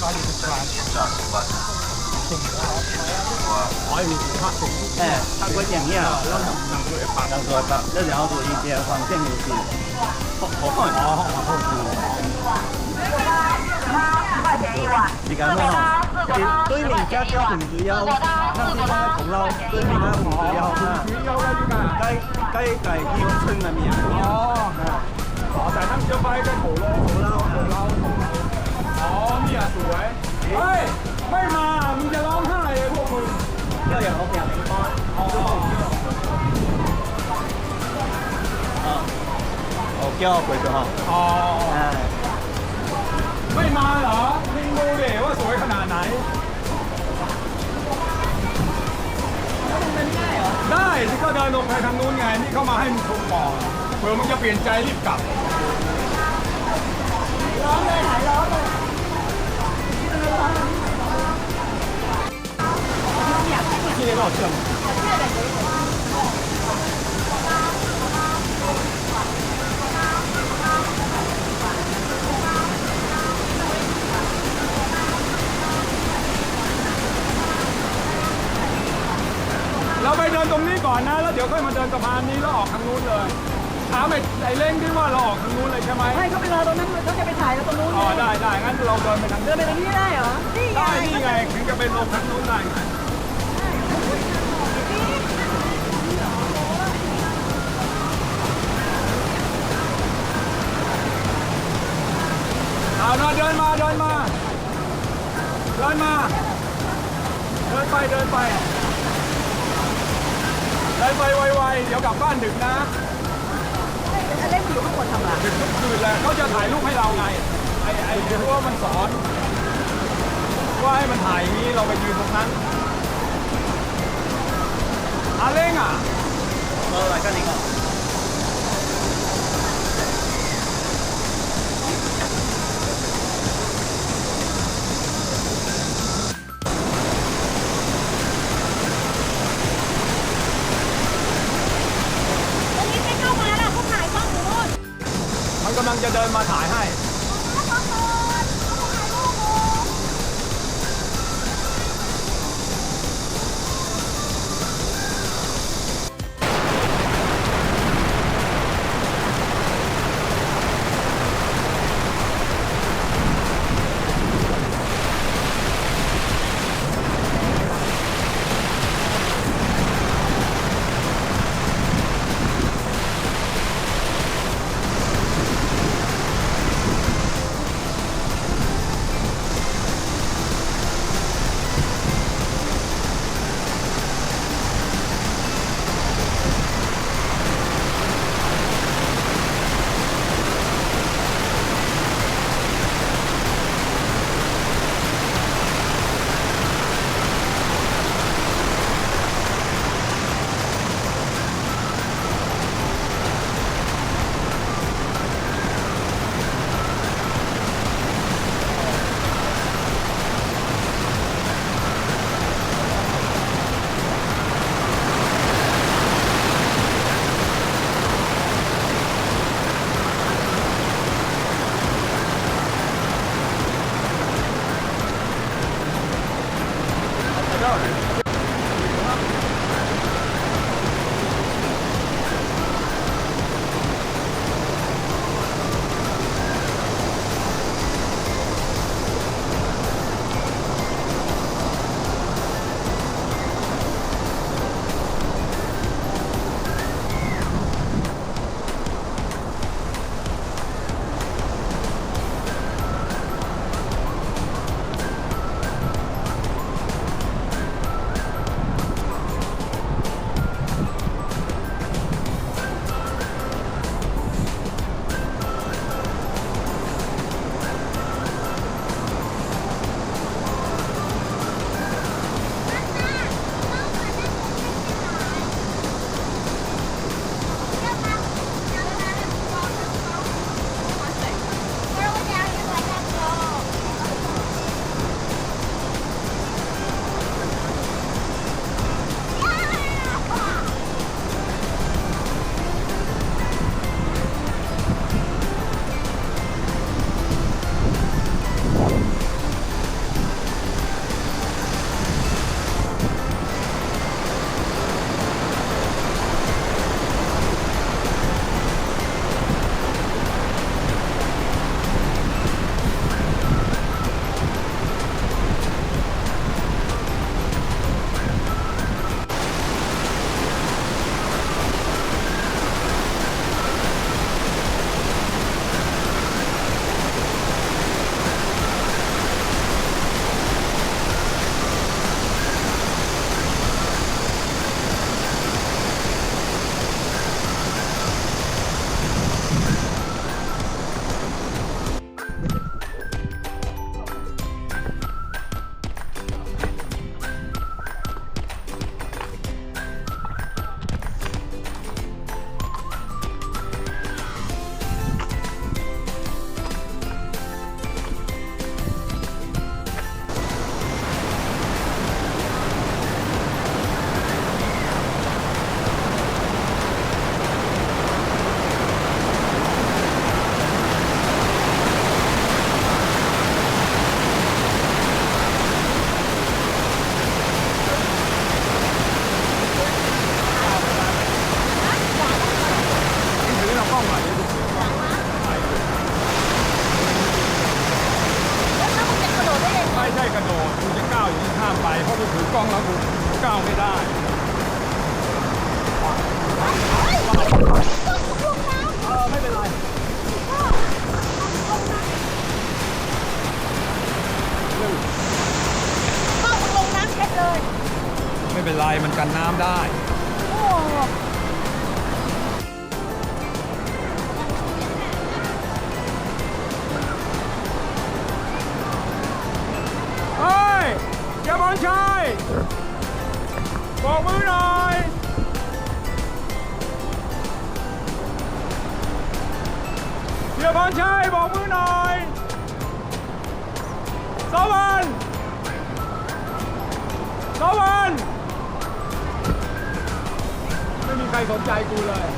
哎，他给我讲一下，让让把他说的，这然后做一些方便游戏，好好好好好好。你敢不？对面家家唔主要，那邊家同撈，對面家唔主要啦。主要啦，依家雞雞雞腰春入面。哦，哦，但係佢想擺喺個桃撈，桃撈，桃撈。 สวยเฮ้ย ไม่มา มึงจะร้องไห้เลยพวกมึงเดี๋ยวอย่าเปลี่ยนเป็ก้อนเอาเอเกี่ยวก๋วยเตี๋ยวอไม่มาเหรอมึงดูเดี๋ว่าสวยขนาดไหนได้ได้ที่ก็เดินลงไปทางนู้นไง นี่เข้ามาให้มึงชมก่อนเผื่อมึงจะเปลี่ยนใจรีบกลับร้องเลยหายร้อง เลยที่นี่ก็เชื่อมเราไปเดินตรงนี้ก่อนนะ แล้วเดี๋ยวค่อยมาเดินสะพานนี้แล้วออกทางนู้นเลย ถามไอ้ไอ้เล้งที่ว่าเราออกทางนู้นเลยใช่ไหมให้เขาไปรอตรงนั้นเขาจะไปถ่ายกันตรงนู้นอ๋อได้ได้งั้นเราเดินไปทางเดินไปตรงนี้ได้เหรอนี่ไงได้นี่ไงถึงจะไปลงทางนู้นได้ไงเอาเนาะเดินมาเดินมาเดินมาเดินไปเดินไปเดินไปไวๆเดี๋ยวกลับบ้านดึกนะ เล่นมันอยู่ข้างบนทำไรดึกทุกคืนเลยเขาจะถ่ายรูปให้เราไง ไอ้ไอ้ที่ว่ามันสอน ว่าให้มันถ่ายนี้เราไปยืนตรงนั้นอาเล้งอะเออก็นี่ก็ ลังจะเดินมาถ่ายให้ บอกมือหน่อยเดี๋ยวบอลชัยบอกมือหน่อยสวรรค์สวรรค์ไม่มีใครสนใจกูเลย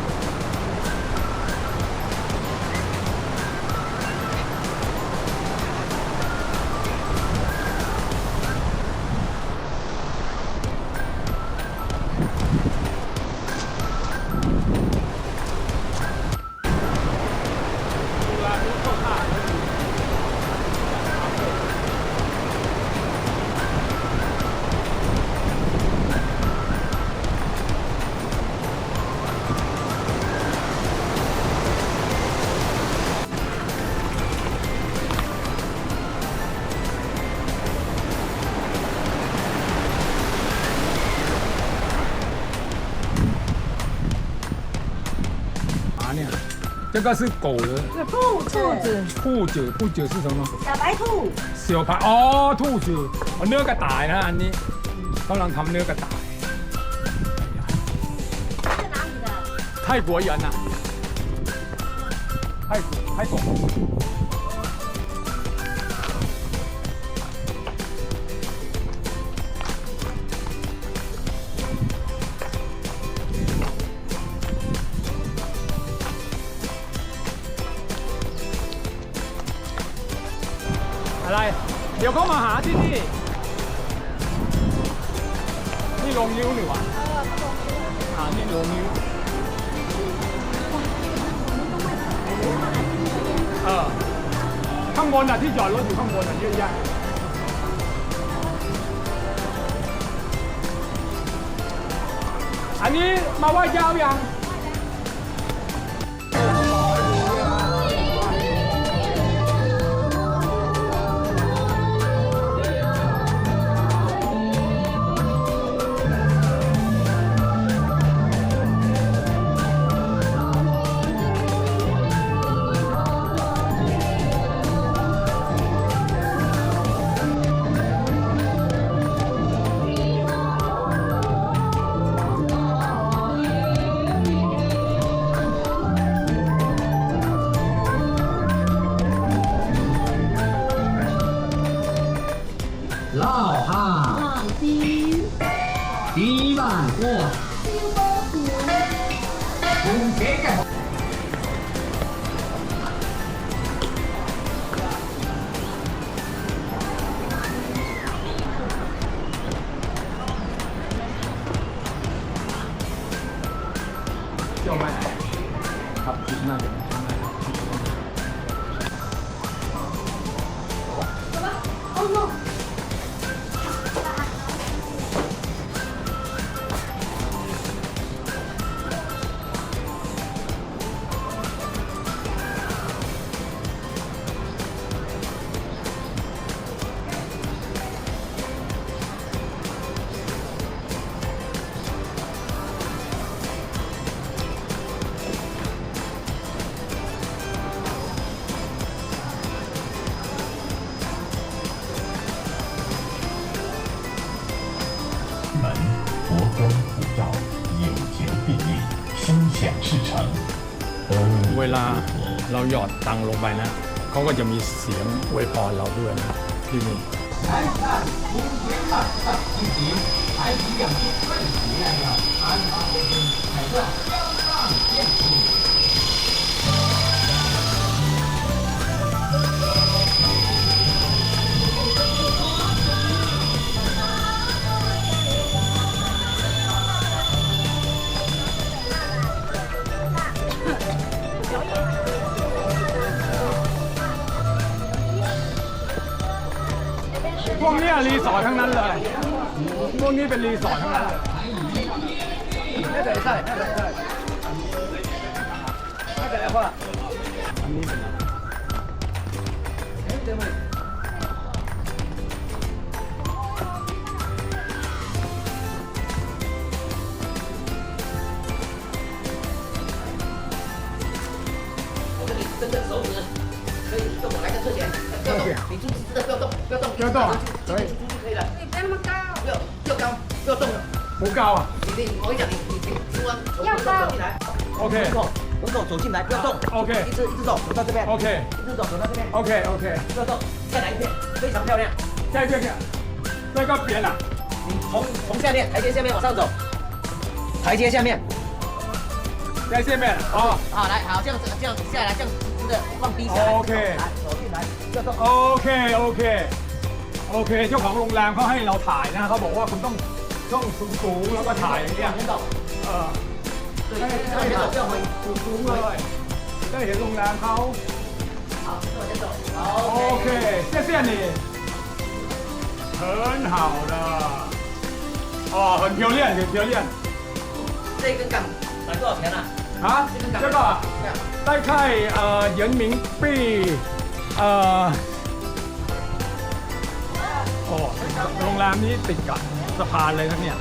这个是狗的是兔兔子，兔子，兔子是什么？小白兔，小排อ๋อ兔子อ๋อเนื้อกระต่ายนะอันนี้กำลังทำเนื้อกระต่าย 是哪里的？泰国人啊泰国泰国 อะไร เดี๋ยวเขามาหาที่นี่ นี่ลงนิ้วนี่หว่าอ่านี่ลงนิ้วเออ ข้างบนอะที่จอดรถอยู่ข้างบนอะเยอะแยะอันนี้มาไหว้เจ้ายัง ลาเราหยอดตังลงไปนะเขาก็จะมีเสียงอวยพรเราด้วยนะที่นี่ พวกนี้รีสอร์ททั้งนั้นเลย พวกนี้เป็นรีสอร์ททั้งนั้นไม่ใช่ใช่ไม่ใช่ไม่ใช่ว่าอันนี้เป็น 动啊，可以，可以。不要那么高，不要，要高，不要动。不高啊！你你，我跟你讲，你你猪啊，要高。OK。门口走进来，不要动。OK。一只一只走，走到这边。OK。一只走，走到这边。OK OK。不要动，再来一遍，非常漂亮。再再再，再高别了。你从从下面台阶下面往上走，台阶下面，在下面。啊，好来，好这样子，这样下来，这样子的放低一来。OK。来，走进来，不要动。OK OK。 โอเค โอเค เจ้าของโรงแรมเขาให้เราถ่ายนะเขาบอกว่าคุณต้องต้องสูงสูงๆแล้วก็ถ่ายอย่างเงี้ย 往前走， เออ 对，往前走，这样回， สูงๆเลยได้เห็นโรงแรมเขา 好，往前走， โอเค谢谢你很好的哦很漂亮很漂亮这一根杠买多少钱啊？啊这个这样。大概呃人民币呃โอ้ โรงแรมนี้ติดกับสะพานเลยนะเนี่ย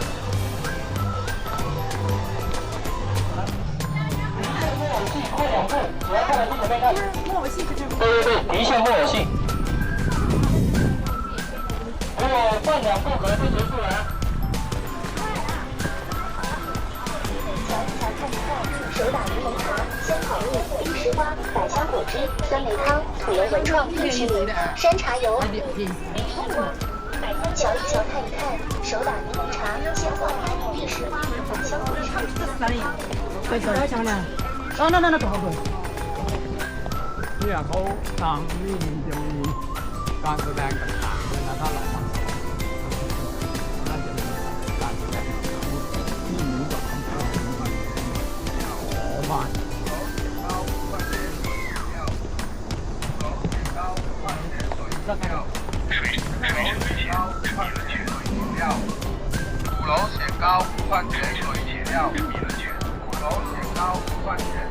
对对对，一线木偶戏。如果半两步可能就结束了啊。手打柠檬茶、仙草蜜、冰石花、百香果汁、酸梅汤、土油文创、意式米、山茶油。 瞧一瞧，看一看，手打柠檬茶、仙草蜜、冰石花、百香果汁。เนี่ยเขาตามนี่มันจะมีการแสดงต่างๆด้วยนะถ้าเรามาสอนน่าจะมีการแสดงที่เหมือนกับคำพูดของมันขอบ้าน 五 高不换卷所一剪掉一米的卷裤头剪高不换卷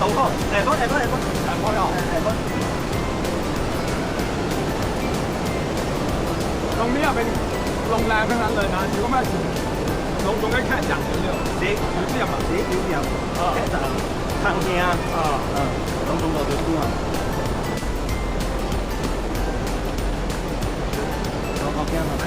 สองข้อไอ้ข้อไอ้ข้อไอ้ข้อไอ้ข้ออกไอ้ข้อตรงนี้เป็นโรงแรมทั้งนั้นเลยนะอยู่ก็ไม่ถึงลงตรงแค่แค่จังเดียวเด็กอยู่เดียวเด็กอยู่เดียวแค่จังทางเฮียตรงตรงต่อตัวตัวเราเอาแก้มา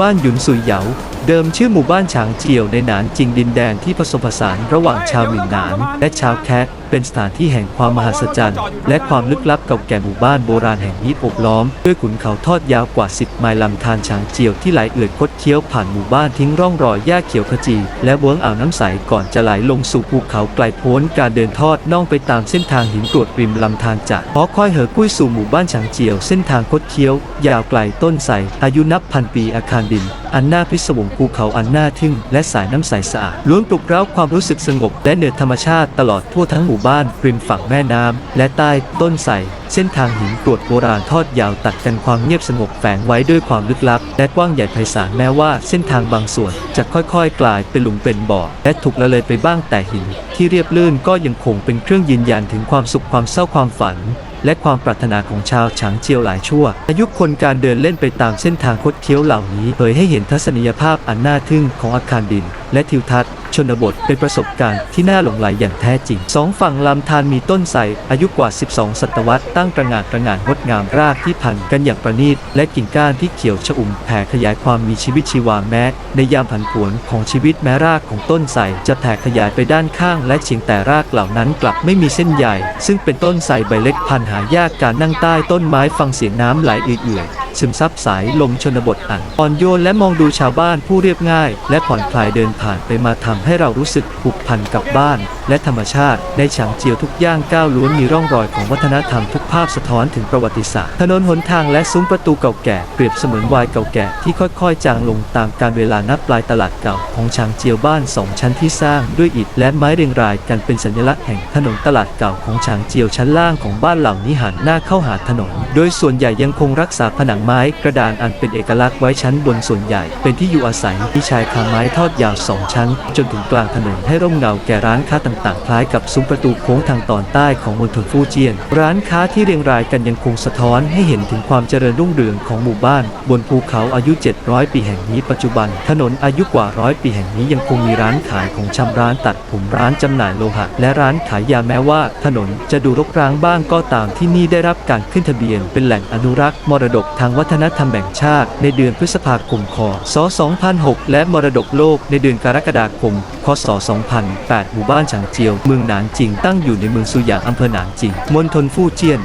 บ้านหยุนซุยเหยา เดิมชื่อหมู่บ้านฉางเจียวในหนานจิงดินแดนที่ผสมผสานระหว่างชาวหมิงหนาน และชาวแคะ เป็นสถานที่แห่งความมหัศจรรย์ และความลึกลับเก่าแก่หมู่บ้านโบราณแห่งนี้โอบล้อม ด้วยขุนเขาทอดยาวกว่า 10 ไมล์ลำธารฉางเจียวที่ไหลเอื่อยคดเคี้ยวผ่านหมู่บ้านทิ้งร่องรอยหญ้าเขียวขจี และเวิ้งอ่าวน้ำใสก่อนจะไหลลงสู่ภูเขาไกลโพ้นการเดินทอดน่องไปตามเส้นทางหินกรวดริมลำธารจะหอคอยเหอกุ้ยสู่หมู่บ้านฉางเจียว เส้นทางคดเคี้ยวยาวไกลต้นไทรอายุนับพันปีอาคารดิน อันน่าพิศวงภูเขาอันน่าทึ่งและสายน้ำใสสะอาดล้วนปลุกเร้าความรู้สึกสงบและเหนือธรรมชาติตลอดทั่วทั้งหมู่บ้านริมฝั่งแม่น้ำและใต้ต้นไทรเส้นทางหินกรวดโบราณทอดยาวตัดกันความเงียบสงบแฝงไว้ด้วยความลึกลับ และกว้างใหญ่ไพศาลแม้ว่าเส้นทางบางส่วนจะค่อยๆ กลายเป็นหลุมเป็นบ่อ และถูกละเลยไปบ้างแต่หิน ที่เรียบลื่นก็ยังคงเป็นเครื่องยืนยันถึงความสุขความเศร้าความฝัน และความปรารถนาของชาวฉางเจียวหลายชั่ว อายุคนการเดินเล่นไปตามเส้นทางคดเคี้ยวเหล่านี้เผยให้เห็นทัศนียภาพอันน่าทึ่งของอาคารดิน และทิวทัศน์ ชนบทเป็นประสบการณ์ที่น่าหลงไหลอย่างแท้จริง สองฝั่งลำธารมีต้นไทรอายุกว่า 12 ศตวรรษตั้งประงานประงานงดงามรากที่พันกันอย่างประณีต และกิ่งก้านที่เขียวชอุ่มแผ่ขยายความมีชีวิตชีวาแม้ ในยามผันผวนของชีวิตแม้รากของต้นไทรจะแผ่ขยายไปด้านข้าง และเฉียงแต่รากเหล่านั้นกลับไม่มีเส้นใหญ่ ซึ่งเป็นต้นไทรใบเล็กพันหายากการนั่งใต้ต้นไม้ฟังเสียงน้ำไหลเอื่อย ซึมซับสายลมชนบทอ่านอ่อนโยนและมองดูชาวบ้านผู้เรียบง่าย และผ่อนคลายเดินผ่านไปมาทำให้เรารู้สึกผูกพันกับบ้าน และธรรมชาติ ในฉางเจียวทุกย่างก้าวล้วนมีร่องรอยของวัฒนธรรมทุกภาพสะท้อนถึงประวัติศาสตร์ถนนหนทางและซุ้มประตูเก่าแก่เปรียบเสมือนวายเก่าแก่ที่ค่อยๆ จางลงตามการเวลานับปลายตลาดเก่าของฉางเจียวบ้านสองชั้นที่สร้างด้วยอิฐและไม้เรียงรายกันเป็นสัญลักษณ์แห่งถนนตลาดเก่าของฉางเจียวชั้นล่างของบ้านเหล่านี้หันหน้าเข้าหาถนน โดยส่วนใหญ่ยังคงรักษาผนังไม้กระดานอันเป็นเอกลักษณ์ไว้ชั้นบนส่วนใหญ่ เป็นที่อยู่อาศัยที่ชายคาไม้ทอดยาวสองชั้น จนถึงกลางถนนให้ร่มเงาแก่ร้านค้าต่างๆ คล้ายกับซุ้มประตูโค้งทางตอนใต้ของมณฑลฟูเจียน ร้านค้าที่เรียงรายกันยังคงสะท้อนให้เห็นถึงความเจริญรุ่งเรืองของหมู่บ้าน บนภูเขาอายุ 700 ปีแห่งนี้ปัจจุบัน ถนนอายุกว่าร้อยปีแห่งนี้ยังคงมีร้านขายของชำร้านตัดผมร้านจำหน่ายโลหะและร้านขายยาแม้ว่าถนนจะดูรกร้างบ้างก็ตามที่นี่ได้รับการขึ้นทะเบียนเป็นแหล่งอนุรักษ์มรดกทางวัฒนธรรมแห่งชาติ ในเดือนพฤษภาคมคศ 2006 และมรดกโลกในเดือนกรกฎาคม คศ 2008 หมู่บ้านฉางเจียว เมืองหนานจิง ตั้งอยู่ในเมืองซุยางอำเภอหนานจิง มณฑลฟู่เจียน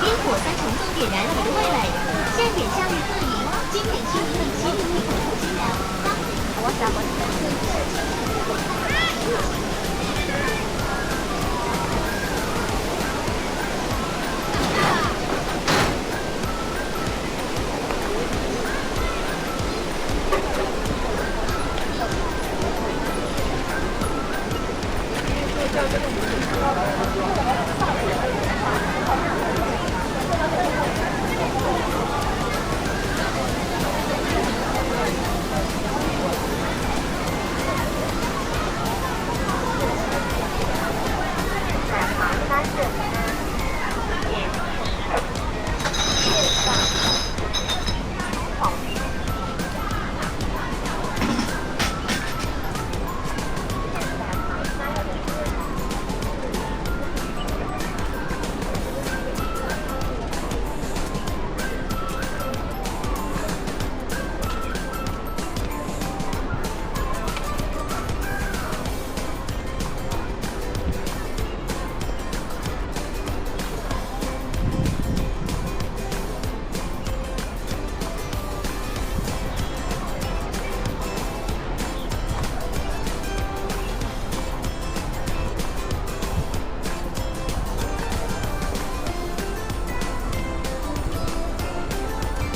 冰火三重奏点燃你的味蕾，现点夏日特饮，经典青柠檬七零零口清凉，